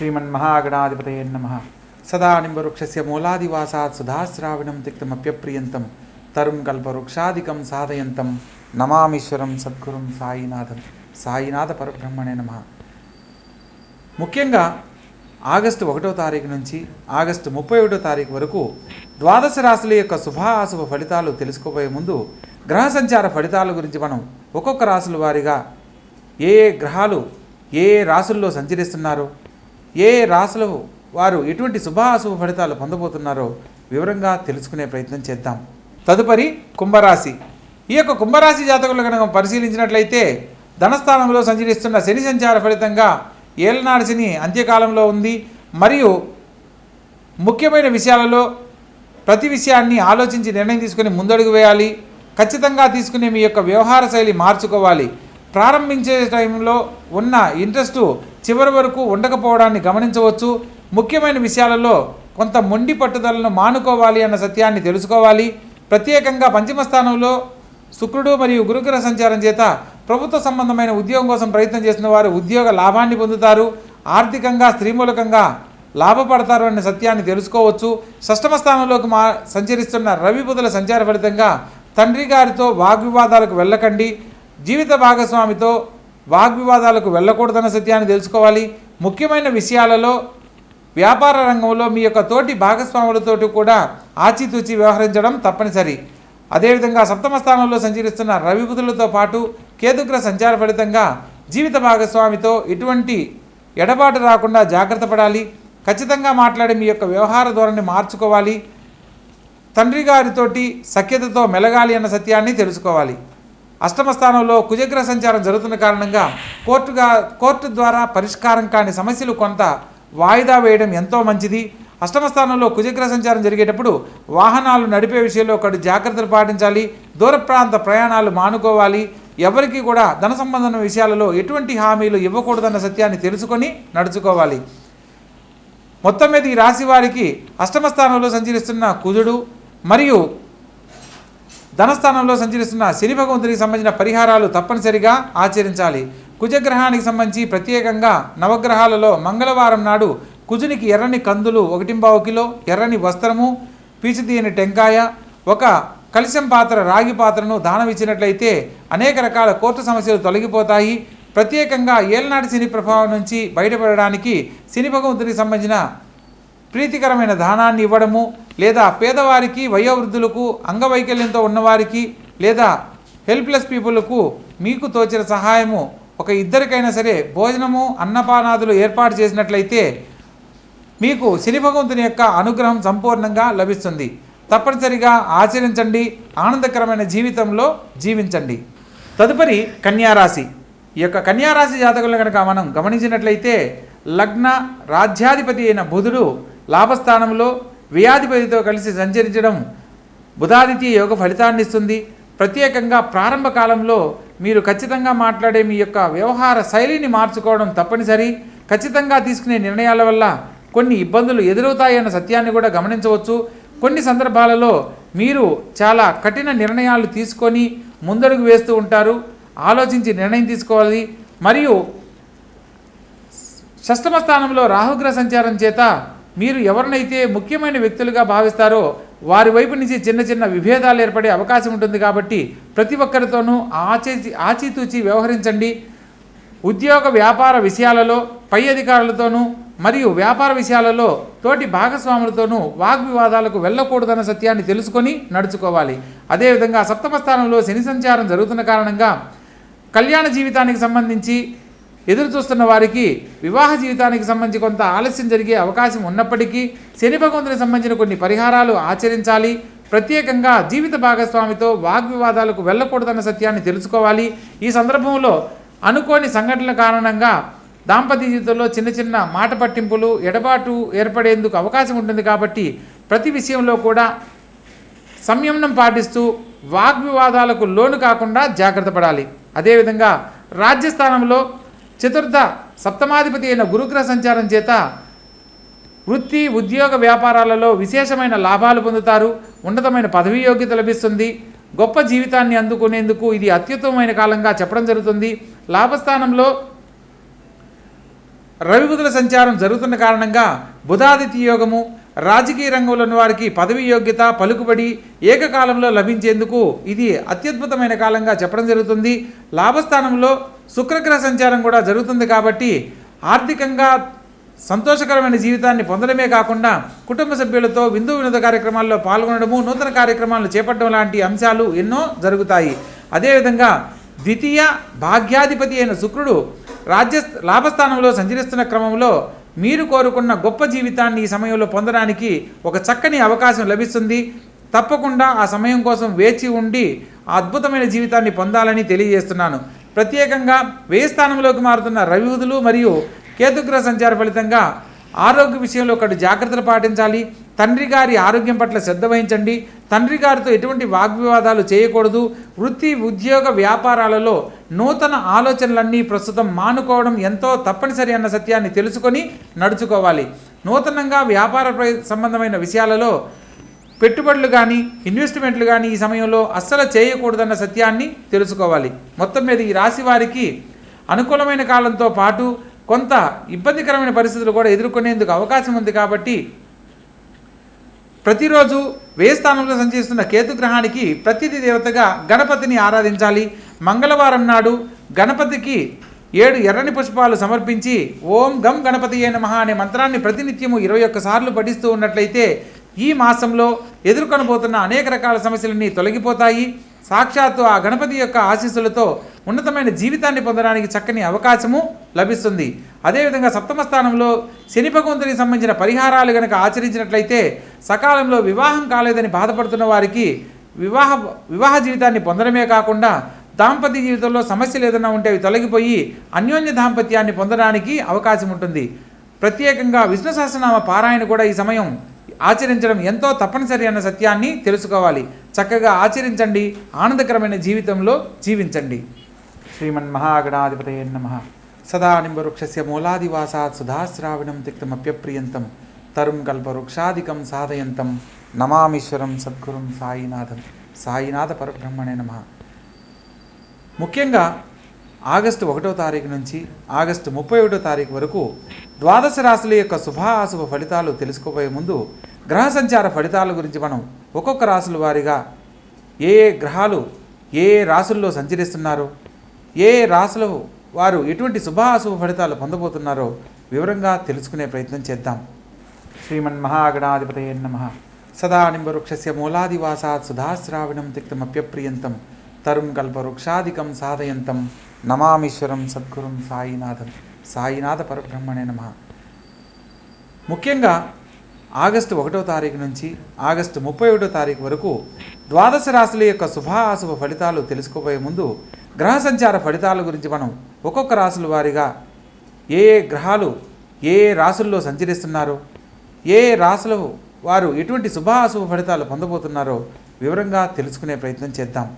శ్రీమన్మహాగణాధిపతయే నమ సదా నింబవృక్షస్య మూలాదివాసాత్ సుధాశ్రావణం తిక్తమప్యప్రియంతం తరుం కల్పవృక్షాదికం సాధయంతం నమామీశ్వరం సద్గురుం సాయినాథం సాయినాథ పరబ్రహ్మణే నమ ముఖ్యంగా ఆగస్టు ఒకటో తారీఖు నుంచి ఆగస్టు ముప్పై ఒకటో తారీఖు వరకు ద్వాదశ రాశుల యొక్క శుభ అశుభ ఫలితాలు తెలుసుకోబోయే ముందు గ్రహ సంచార ఫలితాల గురించి మనం ఒక్కొక్క రాశుల వారిగా ఏ ఏ గ్రహాలు ఏ ఏ రాశుల్లో సంచరిస్తున్నారో ఏ ఏ రాశుల వారు ఎటువంటి శుభ అశుభ ఫలితాలు పొందబోతున్నారో వివరంగా తెలుసుకునే ప్రయత్నం చేద్దాం. తదుపరి కుంభరాశి. ఈ యొక్క కుంభరాశి జాతకులు కనుక పరిశీలించినట్లయితే ధనస్థానంలో సంచరిస్తున్న శని సంచార ఫలితంగా ఏలనాడు శని అంత్యకాలంలో ఉంది. మరియు ముఖ్యమైన విషయాలలో ప్రతి విషయాన్ని ఆలోచించి నిర్ణయం తీసుకుని ముందడుగు వేయాలి. ఖచ్చితంగా తీసుకునే మీ యొక్క వ్యవహార శైలి మార్చుకోవాలి. ప్రారంభించే టైంలో ఉన్న ఇంట్రెస్ట్ చివరి వరకు ఉండకపోవడాన్ని గమనించవచ్చు. ముఖ్యమైన విషయాలలో కొంత మొండి పట్టుదలను మానుకోవాలి అన్న సత్యాన్ని తెలుసుకోవాలి. ప్రత్యేకంగా పంచమ స్థానంలో శుక్రుడు మరియు గురుగ్రహ సంచారం చేత ప్రభుత్వ సంబంధమైన ఉద్యోగం కోసం ప్రయత్నం చేసిన వారు ఉద్యోగ లాభాన్ని పొందుతారు. ఆర్థికంగా స్త్రీమూలకంగా లాభపడతారు అనే సత్యాన్ని తెలుసుకోవచ్చు. షష్టమ స్థానంలోకి మా సంచరిస్తున్న రవి బుధుల సంచార ఫలితంగా తండ్రి గారితో వాగ్వివాదాలకు వెళ్ళకండి. జీవిత భాగస్వామితో వాగ్వివాదాలకు వెళ్ళకూడదన్న సత్యాన్ని తెలుసుకోవాలి. ముఖ్యమైన విషయాలలో వ్యాపార రంగంలో మీ యొక్క తోటి భాగస్వాములతోటి కూడా ఆచితూచి వ్యవహరించడం తప్పనిసరి. అదేవిధంగా సప్తమ స్థానంలో సంచరిస్తున్న రవిబుధులతో పాటు కేతుగ్ర సంచార ఫలితంగా జీవిత భాగస్వామితో ఎటువంటి ఎడబాటు రాకుండా జాగ్రత్త పడాలి. ఖచ్చితంగా మాట్లాడి మీ యొక్క వ్యవహార ధోరణి మార్చుకోవాలి. తండ్రి గారితోటి సఖ్యతతో మెలగాలి అన్న సత్యాన్ని తెలుసుకోవాలి. అష్టమ స్థానంలో కుజగ్రహ సంచారం జరుగుతున్న కారణంగా కోర్టుగా కోర్టు ద్వారా పరిష్కారం కాని సమస్యలు కొంత వాయిదా వేయడం ఎంతో మంచిది. అష్టమ స్థానంలో కుజగ్రహ సంచారం జరిగేటప్పుడు వాహనాలు నడిపే విషయంలో ఒకటి జాగ్రత్తలు పాటించాలి. దూర ప్రాంత ప్రయాణాలు మానుకోవాలి. ఎవరికి కూడా ధన సంబంధం విషయాలలో ఎటువంటి హామీలు ఇవ్వకూడదన్న సత్యాన్ని తెలుసుకొని నడుచుకోవాలి. మొత్తం మీద ఈ రాశి వారికి అష్టమ స్థానంలో సంచరిస్తున్న కుజుడు మరియు ధనస్థానంలో సంచరిస్తున్న శని భగవంతునికి సంబంధించిన పరిహారాలు తప్పనిసరిగా ఆచరించాలి. కుజగ్రహానికి సంబంధించి ప్రత్యేకంగా నవగ్రహాలలో మంగళవారం నాడు కుజునికి ఎర్రని కందులు ఒకటింబావు కిలో ఎర్రని వస్త్రము పీచుతీయని టెంకాయ ఒక కలిశం పాత్ర రాగి పాత్రను దానం ఇచ్చినట్లయితే అనేక రకాల కోర్టు సమస్యలు తొలగిపోతాయి. ప్రత్యేకంగా ఏలనాటి శని ప్రభావం నుంచి బయటపడడానికి శని భగవంతునికి సంబంధించిన ప్రీతికరమైన దానాన్ని ఇవ్వడము లేదా పేదవారికి వయోవృద్ధులకు అంగవైకల్యంతో ఉన్నవారికి లేదా హెల్ప్లెస్ పీపుల్కు మీకు తోచిన సహాయము ఒక ఇద్దరికైనా సరే భోజనము అన్నపానాదులు ఏర్పాటు చేసినట్లయితే మీకు శని భగవంతుని యొక్క అనుగ్రహం సంపూర్ణంగా లభిస్తుంది. తప్పనిసరిగా ఆచరించండి ఆనందకరమైన జీవితంలో జీవించండి. తదుపరి కన్యారాశి. ఈ యొక్క కన్యారాశి జాతకులను కనుక మనం గమనించినట్లయితే లగ్న రాజ్యాధిపతి అయిన బుధుడు లాభస్థానంలో వ్యాధిపతితో కలిసి సంచరించడం బుధాదిత్య యోగ ఫలితాన్ని ఇస్తుంది ప్రత్యేకంగా ప్రారంభ కాలంలో మీరు ఖచ్చితంగా మాట్లాడే మీ యొక్క వ్యవహార శైలిని మార్చుకోవడం తప్పనిసరి. ఖచ్చితంగా తీసుకునే నిర్ణయాల వల్ల కొన్ని ఇబ్బందులు ఎదురవుతాయన్న సత్యాన్ని కూడా గమనించవచ్చు. కొన్ని సందర్భాలలో మీరు చాలా కఠిన నిర్ణయాలు తీసుకొని ముందడుగు వేస్తూ ఉంటారు. ఆలోచించి నిర్ణయం తీసుకోవాలి. మరియు షష్టమ స్థానంలో రాహుగ్రహ సంచారం చేత మీరు ఎవరినైతే ముఖ్యమైన వ్యక్తులుగా భావిస్తారో వారి వైపు నుంచి చిన్న చిన్న విభేదాలు ఏర్పడే అవకాశం ఉంటుంది కాబట్టి ప్రతి ఒక్కరితోనూ ఆచి ఆచితూచి వ్యవహరించండి. ఉద్యోగ వ్యాపార విషయాలలో పై అధికారులతోనూ మరియు వ్యాపార విషయాలలో తోటి భాగస్వాములతోనూ వాగ్వివాదాలకు వెళ్ళకూడదన్న సత్యాన్ని తెలుసుకొని నడుచుకోవాలి. అదేవిధంగా సప్తమ స్థానంలో శని సంచారం జరుగుతున్న కారణంగా కళ్యాణ జీవితానికి సంబంధించి ఎదురు చూస్తున్న వారికి వివాహ జీవితానికి సంబంధించి కొంత ఆలస్యం జరిగే అవకాశం ఉన్నప్పటికీ శని భగవంతునికి సంబంధించిన కొన్ని పరిహారాలు ఆచరించాలి. ప్రత్యేకంగా జీవిత భాగస్వామితో వాగ్వివాదాలకు వెళ్ళకూడదన్న సత్యాన్ని తెలుసుకోవాలి. ఈ సందర్భంలో అనుకోని సంఘటనల కారణంగా దాంపత్య జీవితంలో చిన్న చిన్న మాట పట్టింపులు ఎడబాటు ఏర్పడేందుకు అవకాశం ఉంటుంది కాబట్టి ప్రతి విషయంలో కూడా సంయమనం పాటిస్తూ వాగ్వివాదాలకు లోను కాకుండా జాగ్రత్త పడాలి. అదేవిధంగా రాజ్యస్థానంలో చతుర్థ సప్తమాధిపతి అయిన గురుగ్రహ సంచారం చేత వృత్తి ఉద్యోగ వ్యాపారాలలో విశేషమైన లాభాలు పొందుతారు. ఉన్నతమైన పదవీ యోగ్యత లభిస్తుంది. గొప్ప జీవితాన్ని అందుకునేందుకు ఇది అత్యుత్తమమైన కాలంగా చెప్పడం జరుగుతుంది. లాభస్థానంలో రవి బుధుల సంచారం జరుగుతున్న కారణంగా బుధాదిత్య యోగము రాజకీయ రంగంలో ఉన్న వారికి పదవి యోగ్యత పలుకుబడి ఏకకాలంలో లభించేందుకు ఇది అత్యద్భుతమైన కాలంగా చెప్పడం జరుగుతుంది. లాభస్థానంలో శుక్రగ్రహ సంచారం కూడా జరుగుతుంది కాబట్టి ఆర్థికంగా సంతోషకరమైన జీవితాన్ని పొందడమే కాకుండా కుటుంబ సభ్యులతో విందు వినోద కార్యక్రమాల్లో పాల్గొనడము నూతన కార్యక్రమాలను చేపట్టడం లాంటి అంశాలు ఎన్నో జరుగుతాయి. అదేవిధంగా ద్వితీయ భాగ్యాధిపతి అయిన శుక్రుడు రాజ్య లాభస్థానంలో సంచరిస్తున్న క్రమంలో మీరు కోరుకున్న గొప్ప జీవితాన్ని ఈ సమయంలో పొందడానికి ఒక చక్కని అవకాశం లభిస్తుంది. తప్పకుండా ఆ సమయం కోసం వేచి ఉండి ఆ అద్భుతమైన జీవితాన్ని పొందాలని తెలియజేస్తున్నాను. ప్రత్యేకంగా వ్యయ స్థానంలోకి మారుతున్న రవివుదులు మరియు కేతుగ్రహ సంచార ఫలితంగా ఆరోగ్య విషయంలో ఒకటి జాగ్రత్తలు పాటించాలి. తండ్రి గారి ఆరోగ్యం పట్ల శ్రద్ధ వహించండి. తండ్రి గారితో ఎటువంటి వాగ్వివాదాలు చేయకూడదు. వృత్తి ఉద్యోగ వ్యాపారాలలో నూతన ఆలోచనలన్నీ ప్రస్తుతం మానుకోవడం ఎంతో తప్పనిసరి అన్న సత్యాన్ని తెలుసుకొని నడుచుకోవాలి. నూతనంగా వ్యాపార సంబంధమైన విషయాలలో పెట్టుబడులు కానీ ఇన్వెస్ట్మెంట్లు కానీ ఈ సమయంలో అస్సలు చేయకూడదన్న సత్యాన్ని తెలుసుకోవాలి. మొత్తం మీద ఈ రాశి వారికి అనుకూలమైన కాలంతో పాటు కొంత ఇబ్బందికరమైన పరిస్థితులు కూడా ఎదుర్కొనేందుకు అవకాశం ఉంది కాబట్టి ప్రతిరోజు వ్యయ స్థానంలో సంచరిస్తున్న కేతుగ్రహానికి ప్రతిది దేవతగా గణపతిని ఆరాధించాలి. మంగళవారం నాడు గణపతికి ఏడు ఎర్రని పుష్పాలు సమర్పించి ఓం గం గణపతి అయిన మహా అనే మంత్రాన్ని ప్రతినిత్యము ఇరవై ఒక్కసార్లు పఠిస్తూ ఉన్నట్లయితే ఈ మాసంలో ఎదుర్కొనబోతున్న అనేక రకాల సమస్యలన్నీ తొలగిపోతాయి. సాక్షాత్తు ఆ గణపతి యొక్క ఆశీస్సులతో ఉన్నతమైన జీవితాన్ని పొందడానికి చక్కని అవకాశము లభిస్తుంది. అదేవిధంగా సప్తమ స్థానంలో శని భగవంతునికి సంబంధించిన పరిహారాలు కనుక ఆచరించినట్లయితే సకాలంలో వివాహం కాలేదని బాధపడుతున్న వారికి వివాహ వివాహ జీవితాన్ని పొందడమే కాకుండా దాంపత్య జీవితంలో సమస్యలు ఏదైనా ఉంటే అవి తొలగిపోయి అన్యోన్య దాంపత్యాన్ని పొందడానికి అవకాశం ఉంటుంది. ప్రత్యేకంగా విష్ణు సహస్రనామ పారాయణ కూడా ఈ సమయం ఆచరించడం ఎంతో తప్పనిసరి అన్న సత్యాన్ని తెలుసుకోవాలి. చక్కగా ఆచరించండి ఆనందకరమైన జీవితంలో జీవించండి. శ్రీమన్మహాగణాధిపతయ నమ. సదా నింబవృక్షస్య మూలాదివాసాత్ సుధాశ్రావణం తిక్తమప్యప్రియంతం. తరుం కల్పవృక్షాదికం సాధయంతం. నమామీశ్వరం సద్గురుం సాయినాథం. సాయినాథ పరబ్రహ్మణే నమ. ముఖ్యంగా ఆగస్టు ఒకటో తారీఖు నుంచి ఆగస్టు ముప్పై ఒకటో తారీఖు వరకు ద్వాదశ రాశుల యొక్క శుభ అశుభ ఫలితాలు తెలుసుకోబోయే ముందు గ్రహ సంచార ఫలితాల గురించి మనం ఒక్కొక్క రాశుల వారిగా ఏ ఏ గ్రహాలు ఏ ఏ రాశుల్లో సంచరిస్తున్నారో ఏ ఏ రాశుల వారు ఎటువంటి శుభ అశుభ ఫలితాలు పొందబోతున్నారో వివరంగా తెలుసుకునే ప్రయత్నం చేద్దాం. శ్రీమన్ మహాగణాధిపతయ నమ. సదా నింబవృక్షస్య మూలాదివాసాత్ సుధాశ్రావణం తిక్తమప్యప్రియంతం. తరుం కల్పవృక్షాదికం సాధయంతం. నమామీశ్వరం సద్గురుం సాయినాథం. సాయినాథ పరబ్రహ్మణే నమ. ముఖ్యంగా ఆగస్టు ఒకటో తారీఖు నుంచి ఆగస్టు ముప్పై ఒకటో తారీఖు వరకు ద్వాదశ రాశుల యొక్క శుభాశుభ ఫలితాలు తెలుసుకోబోయే ముందు గ్రహ సంచార ఫలితాల గురించి మనం ఒక్కొక్క రాశుల వారిగా ఏ ఏ గ్రహాలు ఏ ఏ రాశుల్లో సంచరిస్తున్నారో ఏ ఏ రాశుల వారు ఎటువంటి శుభాశుభ ఫలితాలు పొందబోతున్నారో వివరంగా తెలుసుకునే ప్రయత్నం చేద్దాం.